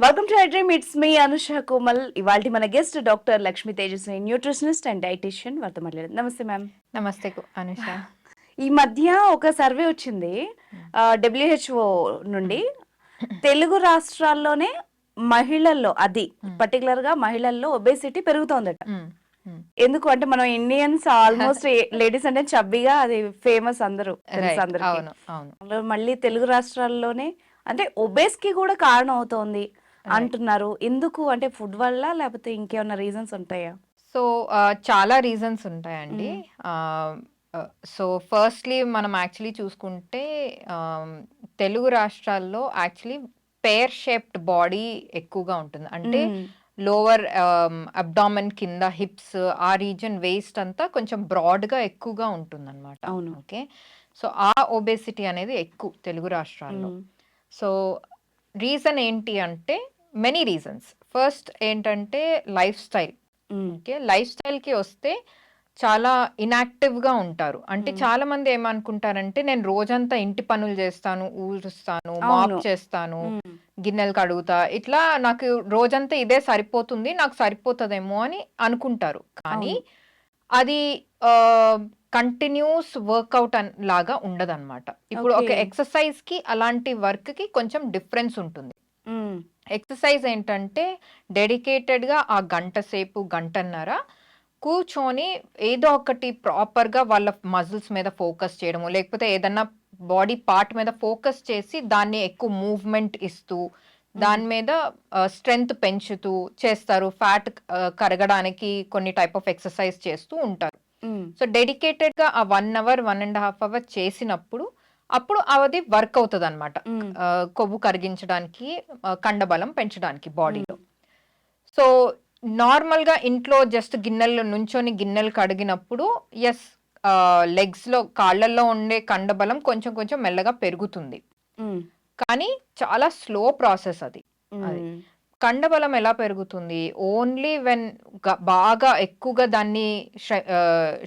Welcome to dream it's me Anusha Komal ఇవాళ మన guest doctor Lakshmi Tejaswi nutritionist and dietician వారితో మాట్లాడారు. నమస్తే మ్యామ్. నమస్తే అనుష. ఈ మధ్య ఒక సర్వే వచ్చింది డబ్ల్యూహెచ్ఓ నుండి. తెలుగు రాష్ట్రాల్లోనే మహిళల్లో అది పర్టికులర్గా మహిళల్లో ఒబేసిటీ పెరుగుతోందట. మ్మ్. ఎందుకు అంటే మనం ఇండియన్స్ ఆల్మోస్ట్ లేడీస్ అంటే చబ్బిగా అది ఫేమస్ అందరూ మళ్ళీ తెలుగు రాష్ట్రాల్లోనే అంటే ఒబేస్కి కూడా కారణం అవుతోంది అంటున్నారు. ఎందుకు? అంటే ఫుడ్ వల్ల లేకపోతే ఇంకేమైనా రీజన్స్ ఉంటాయా? సో ఆ, చాలా రీజన్స్ ఉంటాయండి. సో ఫస్ట్లీ మనం యాక్చువల్లీ చూసుకుంటే ఆ, తెలుగు రాష్ట్రాల్లో యాక్చువల్లీ పేర్ షేప్డ్ బాడీ ఎక్కువగా ఉంటుంది. అంటే. లోవర్ అబ్డామన్ కింద హిప్స్ ఆ రీజన్ వేస్ట్ అంతా కొంచెం బ్రాడ్గా ఎక్కువగా ఉంటుంది అనమాట అవును. ఓకే సో ఆ ఒబేసిటీ అనేది ఎక్కువ తెలుగు రాష్ట్రాల్లో. సో సో రీజన్ ఏంటి అంటే మెనీ రీజన్స్ ఫస్ట్ ఏంటంటే లైఫ్ స్టైల్. ఓకే లైఫ్ స్టైల్కి వస్తే చాలా ఇనాక్టివ్గా ఉంటారు అంటే మ్మ్. చాలా మంది ఏమనుకుంటారంటే నేను రోజంతా ఇంటి పనులు చేస్తాను ఊరుస్తాను మాప్. చేస్తాను మ్మ్. గిన్నెలు కడుగుతా ఇట్లా నాకు రోజంతా ఇదే సరిపోతుంది నాకు సరిపోతుందేమో అని అనుకుంటారు కానీ. అది కంటిన్యూస్ వర్కౌట్ లాగా ఉండదన్నమాట ఇప్పుడు ఒక. ఎక్సర్సైజ్కి అలాంటి వర్క్కి కొంచెం డిఫరెన్స్ ఉంటుంది. ఎక్సర్సైజ్ ఏంటంటే డెడికేటెడ్గా ఆ గంట సేపు గంటన్నర కూర్చొని ఏదో ఒకటి ప్రాపర్గా వాళ్ళ మజిల్స్ మీద ఫోకస్ చేయడము లేకపోతే ఏదన్నా బాడీ పార్ట్ మీద ఫోకస్ చేసి దాన్ని ఎక్కువ మూవ్మెంట్ ఇస్తూ దాని మీద స్ట్రెంగ్త్ పెంచుతూ చేస్తారు. ఫ్యాట్ కరగడానికి కొన్ని టైప్ ఆఫ్ ఎక్సర్సైజ్ చేస్తూ ఉంటారు. సో డెడికేటెడ్గా ఆ one hour one and half hour చేసినప్పుడు అప్పుడు అది వర్క్ అవుతుంది అనమాట. కొవ్వు కరిగించడానికి కండబలం పెంచడానికి బాడీలో సో నార్మల్గా ఇంట్లో జస్ట్ గిన్నెలు నుంచొని గిన్నెలు కడిగినప్పుడు ఎస్ లెగ్స్లో కాళ్ళల్లో ఉండే కండబలం కొంచెం కొంచెం మెల్లగా పెరుగుతుంది. కానీ చాలా స్లో ప్రాసెస్ అది అది. కండబలం ఎలా పెరుగుతుంది? ఓన్లీ వెన్ బాగా ఎక్కువగా దాన్ని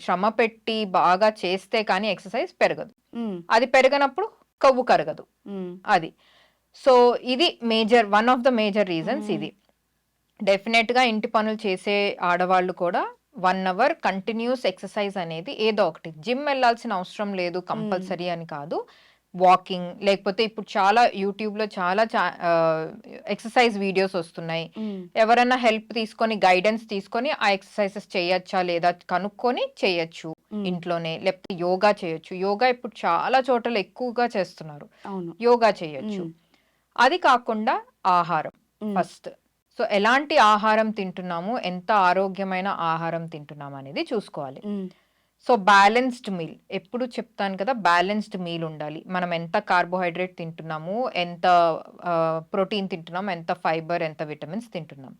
శ్రమ పెట్టి బాగా చేస్తే కానీ ఎక్సర్సైజ్ పెరగదు. అది పెరగనప్పుడు కొవ్వు కరగదు. అది. సో ఇది major one of the major reasons. ఇది. డెఫినెట్గా ఇంటి పనులు చేసే ఆడవాళ్ళు కూడా వన్ అవర్ కంటిన్యూస్ ఎక్సర్సైజ్ అనేది ఏదో ఒకటి. జిమ్ వెళ్ళాల్సిన అవసరం లేదు కంపల్సరీ అని కాదు. వాకింగ్ లేకపోతే ఇప్పుడు చాలా యూట్యూబ్లో చాలా ఎక్సర్సైజ్ వీడియోస్ వస్తున్నాయి. ఎవరైనా హెల్ప్ తీసుకొని గైడెన్స్ తీసుకొని ఆ ఎక్సర్సైజెస్ చేయొచ్చా లేదా కనుక్కొని చేయొచ్చు. ఇంట్లోనే లేకపోతే యోగా చేయొచ్చు యోగా ఇప్పుడు చాలా చోట్ల ఎక్కువగా చేస్తున్నారు యోగా చేయొచ్చు. అది కాకుండా ఆహారం. ఫస్ట్ సో ఎలాంటి ఆహారం తింటున్నాము ఎంత ఆరోగ్యమైన ఆహారం తింటున్నాము అనేది చూసుకోవాలి. సో బ్యాలెన్స్డ్ మీల్ ఎప్పుడు చెప్తాను కదా బ్యాలెన్స్డ్ మీల్ ఉండాలి. మనం ఎంత కార్బోహైడ్రేట్ తింటున్నాము ఎంత ప్రోటీన్ తింటున్నాము ఎంత ఫైబర్ ఎంత విటమిన్స్ తింటున్నాం.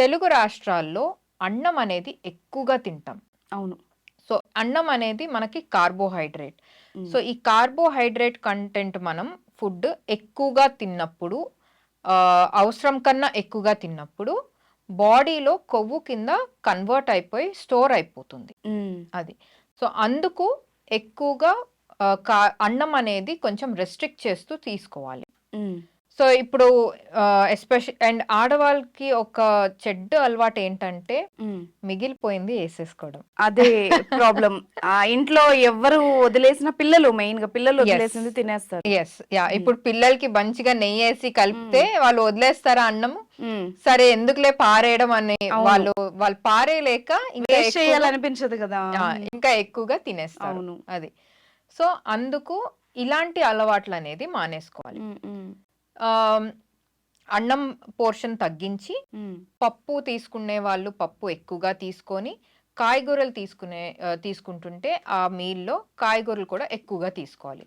తెలుగు రాష్ట్రాల్లో అన్నం అనేది ఎక్కువగా తింటాం. అవును. సో అన్నం అనేది మనకి కార్బోహైడ్రేట్. సో ఈ కార్బోహైడ్రేట్ కంటెంట్ మనం ఫుడ్ ఎక్కువగా తిన్నప్పుడు అవసరం కన్నా ఎక్కువగా తిన్నప్పుడు బాడీలో కొవ్వు కింద కన్వర్ట్ అయిపోయి స్టోర్ అయిపోతుంది. అది సో అందుకు ఎక్కువగా అన్నం అనేది కొంచెం రెస్ట్రిక్ట్ చేస్తూ తీసుకోవాలి. సో ఇప్పుడు ఎస్పెషల్ అండ్ ఆడవాళ్ళకి ఒక చెడ్డ అలవాటు ఏంటంటే. మిగిలిపోయింది వేసేసుకోవడం. అదే ప్రాబ్లం ఆ ఇంట్లో ఎవరు వదిలేసిన పిల్లలు మెయిన్గా పిల్లలు. వదిలేసింది తినేస్తారు. ఎస్ యా ఇప్పుడు పిల్లలకి మంచిగా నెయ్యి వేసి కలిపితే వాళ్ళు వదిలేస్తారా అన్నము? మ్మ్. సరే ఎందుకులే పారేయడం అని. వాళ్ళు వాళ్ళు పారేయలేక ఇంకా చేయాలనిపించదు కదా. ఇంకా ఎక్కువగా తినేస్తారు అవును. అది. సో అందుకు ఇలాంటి అలవాట్లు అనేది మానేసుకోవాలి అన్నం పోర్షన్ తగ్గించి. పప్పు తీసుకునే వాళ్ళు పప్పు ఎక్కువగా తీసుకొని కాయగూరలు తీసుకునే తీసుకుంటుంటే ఆ మీల్లో కాయగూరలు కూడా ఎక్కువగా తీసుకోవాలి.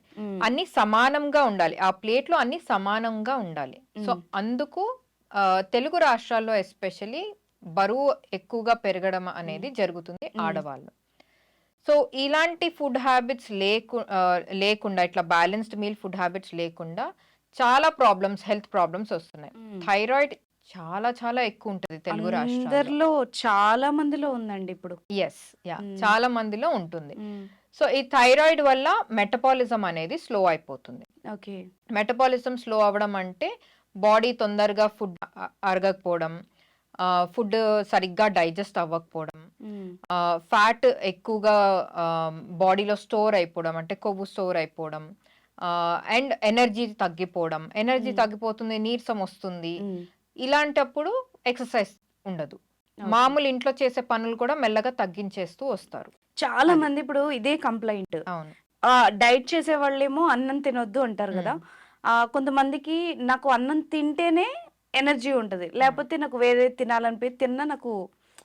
అన్ని సమానంగా ఉండాలి ఆ ప్లేట్లో అన్ని సమానంగా ఉండాలి సో. అందుకు తెలుగు రాష్ట్రాల్లో ఎస్పెషలీ బరువు ఎక్కువగా పెరగడం అనేది జరుగుతుంది. ఆడవాళ్ళు సో ఇలాంటి ఫుడ్ హ్యాబిట్స్ లేకు లేకుండా ఇట్లా బ్యాలెన్స్డ్ మీల్ ఫుడ్ హ్యాబిట్స్ లేకుండా చాలా ప్రాబ్లమ్స్ హెల్త్ ప్రాబ్లమ్స్ వస్తున్నాయి. థైరాయిడ్ చాలా చాలా ఎక్కువ ఉంటుంది తెలుగు రాష్ట్రాల్లో అందరిలో చాలా మందిలో ఉందండి ఇప్పుడు ఎస్ యా. చాలా మందిలో ఉంటుంది. సో ఈ థైరాయిడ్ వల్ల మెటబాలిజం అనేది స్లో అయిపోతుంది ఓకే మెటబాలిజం స్లో అవ్వడం అంటే బాడీ తొందరగా ఫుడ్ అరగకపోవడం ఫుడ్ సరిగ్గా డైజెస్ట్ అవ్వకపోవడం. ఫ్యాట్ ఎక్కువగా బాడీలో స్టోర్ అయిపోవడం అంటే కొవ్వు స్టోర్ అయిపోవడం అండ్ ఎనర్జీ తగ్గిపోవడం. ఎనర్జీ. తగ్గిపోతుంది నీరసం వస్తుంది. ఇలాంటప్పుడు ఎక్సర్సైజ్ ఉండదు. మామూలు ఇంట్లో చేసే పనులు కూడా మెల్లగా తగ్గించేస్తూ వస్తారు. చాలా. మంది ఇప్పుడు ఇదే కంప్లైంట్. అవును. డైట్ చేసే వాళ్ళేమో అన్నం తినొద్దు అంటారు కదా. కొంతమందికి నాకు అన్నం తింటేనే ఎనర్జీ ఉంటది. లేకపోతే నాకు వేరే తినాలనిపి తిన్నా నాకు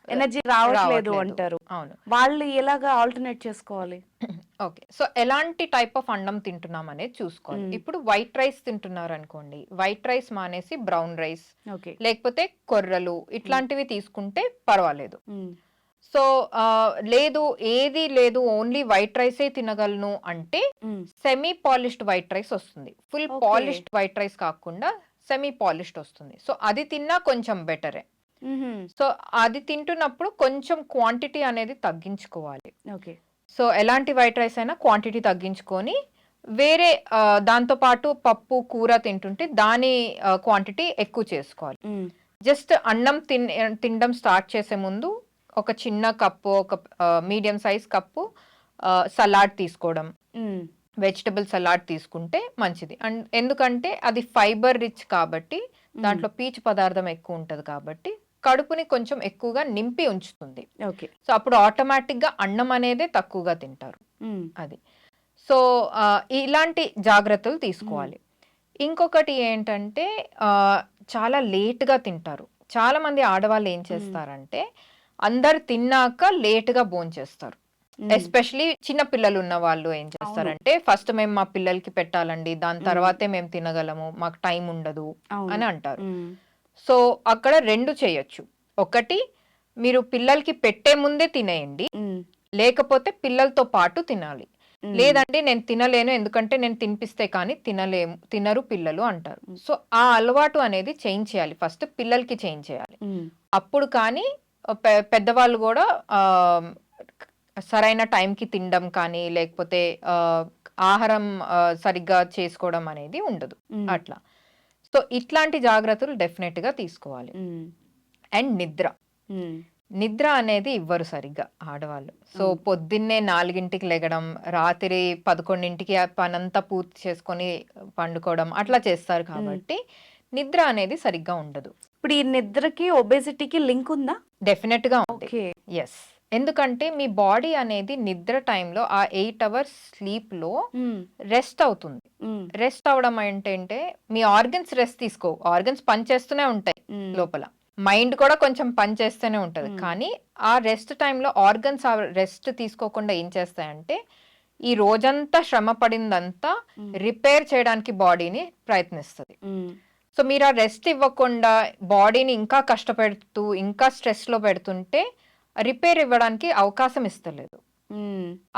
ఎనర్జీ రావట్లేదు. అంటారు. అవును. వాళ్ళు ఎలాగా ఆల్టర్నేట్ చేసుకోవాలి? ఓకే సో ఎలాంటి టైప్ ఆఫ్ అన్నం తింటున్నాం అనేది చూసుకోవాలి. మ్మ్. ఇప్పుడు వైట్ రైస్ తింటున్నారు అనుకోండి వైట్ రైస్ మానేసి బ్రౌన్ రైస్ ఓకే లేకపోతే కొర్రలు ఇట్లాంటివి తీసుకుంటే పర్వాలేదు. సో ఆ, లేదు ఏది లేదు ఓన్లీ వైట్ రైసే తినగలను అంటే సెమీ పాలిష్డ్ వైట్ రైస్ వస్తుంది. ఫుల్. పాలిష్డ్ వైట్ రైస్ కాకుండా సెమీ పాలిష్డ్ వస్తుంది. సో అది తిన్నా కొంచెం బెటరే సో అది తింటున్నప్పుడు కొంచెం క్వాంటిటీ అనేది తగ్గించుకోవాలి. ఓకే సో ఎలాంటి వైట్ రైస్ అయినా క్వాంటిటీ తగ్గించుకొని వేరే దాంతో పాటు పప్పు కూర తింటుంటే దాని క్వాంటిటీ ఎక్కువ చేసుకోవాలి. జస్ట్ అన్నం తిన్ తినడం స్టార్ట్ చేసే ముందు ఒక చిన్న కప్పు ఒక మీడియం సైజ్ కప్పు సలాడ్ తీసుకోవడం. వెజిటబుల్ సలాడ్ తీసుకుంటే మంచిది. అండ్ ఎందుకంటే అది ఫైబర్ రిచ్ కాబట్టి దాంట్లో పీచు పదార్థం ఎక్కువ ఉంటుంది కాబట్టి కడుపుని కొంచెం ఎక్కువగా నింపి ఉంచుతుంది. ఓకే. సో అప్పుడు ఆటోమేటిక్గా అన్నం అనేదే తక్కువగా తింటారు. అది. సో ఇలాంటి జాగ్రత్తలు తీసుకోవాలి. ఇంకొకటి ఏంటంటే చాలా లేట్గా తింటారు. చాలా మంది ఆడవాళ్ళు ఏం చేస్తారంటే అందరు తిన్నాక లేట్గా భోంచేస్తారు ఎస్పెషలీ చిన్న పిల్లలు ఉన్న వాళ్ళు ఏం చేస్తారంటే ఫస్ట్ మేము మా పిల్లలకి పెట్టాలండి. దాని. తర్వాతే మేము తినగలము. మాకు టైం ఉండదు అని అంటారు. సో అక్కడ రెండు చేయొచ్చు ఒకటి మీరు పిల్లలకి పెట్టే ముందే తినేయండి. లేకపోతే పిల్లలతో పాటు తినాలి. లేదంటే నేను తినలేను ఎందుకంటే నేను తినిపిస్తే కానీ తినలేము తినరు పిల్లలు అంటారు. సో ఆ అలవాటు అనేది చేంజ్ చేయాలి ఫస్ట్ పిల్లలకి చేంజ్ చేయాలి. అప్పుడు కానీ పెద్దవాళ్ళు కూడా సరైన టైంకి తినడం కానీ లేకపోతే ఆహారం సరిగ్గా చేసుకోవడం అనేది ఉండదు. అట్లా సో ఇట్లాంటి జాగ్రత్తలు డెఫినెట్గా తీసుకోవాలి. అండ్ నిద్ర. నిద్ర అనేది ఇవ్వరు సరిగ్గా ఆడవాళ్ళు. సో. పొద్దున్నే నాలుగింటికి లెగడం రాత్రి పదకొండింటికి పనంతా పూర్తి చేసుకొని పండుకోవడం అట్లా చేస్తారు కాబట్టి నిద్ర అనేది సరిగ్గా ఉండదు. ఇప్పుడు ఈ నిద్రకి ఒబేసిటీకి లింక్ ఉందా? డెఫినెట్గా ఎస్ ఎందుకంటే మీ బాడీ అనేది నిద్ర టైంలో ఆ ఎయిట్ అవర్స్ స్లీప్లో మ్మ్. రెస్ట్ అవుతుంది. రెస్ట్ అవడం ఏంటంటే మీ ఆర్గన్స్ రెస్ట్ తీసుకో ఆర్గన్స్ పనిచేస్తూనే ఉంటాయి. లోపల మైండ్ కూడా కొంచెం పనిచేస్తూనే ఉంటది మ్మ్. కానీ ఆ రెస్ట్ టైంలో ఆర్గన్స్ ఆ రెస్ట్ తీసుకోకుండా ఏం చేస్తాయంటే ఈ రోజంతా శ్రమ పడిందంతా. రిపేర్ చేయడానికి బాడీని ప్రయత్నిస్తుంది. సో మీరు ఆ రెస్ట్ ఇవ్వకుండా బాడీని ఇంకా కష్టపెడుతూ ఇంకా స్ట్రెస్లో పెడుతుంటే రిపేర్ ఇవ్వడానికి అవకాశం ఇస్తలేదు.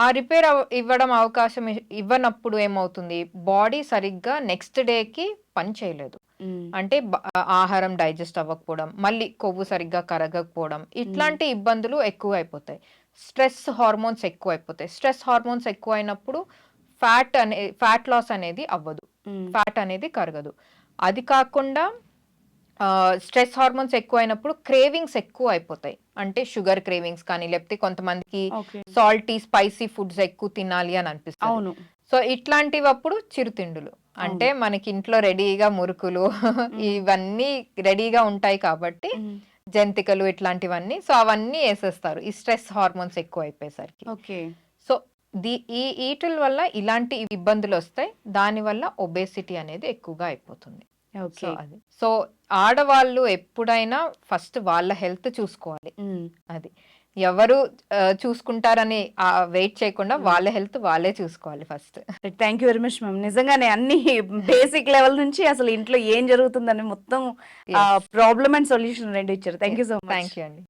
ఆ రిపేర్ ఇవ్వడం అవకాశం ఇవ్వనప్పుడు ఏమవుతుంది? బాడీ సరిగ్గా నెక్స్ట్ డేకి పని చేయలేదు. అంటే ఆహారం డైజెస్ట్ అవ్వకపోవడం మళ్ళీ కొవ్వు సరిగ్గా కరగకపోవడం ఇట్లాంటి ఇబ్బందులు ఎక్కువ అయిపోతాయి స్ట్రెస్ హార్మోన్స్ ఎక్కువ అయిపోతాయి స్ట్రెస్ హార్మోన్స్ ఎక్కువ అయినప్పుడు ఫ్యాట్ అనే ఫ్యాట్ లాస్ అనేది అవ్వదు. ఫ్యాట్ అనేది కరగదు. అది కాకుండా స్ట్రెస్ హార్మోన్స్ ఎక్కువ అయినప్పుడు క్రేవింగ్స్ ఎక్కువ అయిపోతాయి. అంటే షుగర్ క్రేవింగ్స్ కానీ లేకపోతే కొంతమందికి సాల్టీ స్పైసీ ఫుడ్స్ ఎక్కువ తినాలి అని అనిపిస్తుంది. అవును. సో ఇట్లాంటివి అప్పుడు చిరుతిండులు. అంటే మనకి ఇంట్లో రెడీగా మురుకులు ఇవన్నీ రెడీగా ఉంటాయి కాబట్టి. జంతికలు ఇట్లాంటివన్నీ. సో అవన్నీ వేసేస్తారు. ఈ స్ట్రెస్ హార్మోన్స్ ఎక్కువ అయిపోయేసరికి. ఓకే. సో ది ఈ ఈటల వల్ల ఇలాంటి ఇబ్బందులు వస్తాయి. దానివల్ల ఒబేసిటీ అనేది ఎక్కువగా అయిపోతుంది. సో అది. సో ఆడవాళ్ళు ఎప్పుడైనా ఫస్ట్ వాళ్ళ హెల్త్ చూసుకోవాలి. అది. ఎవరు ఆ, చూసుకుంటారని వెయిట్ చేయకుండా వాళ్ళ హెల్త్ వాళ్ళే చూసుకోవాలి first. Thank you very much ma'am నిజంగానే అన్ని బేసిక్ లెవెల్ నుంచి అసలు ఇంట్లో ఏం జరుగుతుందని మొత్తం ప్రాబ్లమ్ అండ్ సొల్యూషన్ రెండు ఇచ్చారు. Thank you so much thank you అండి.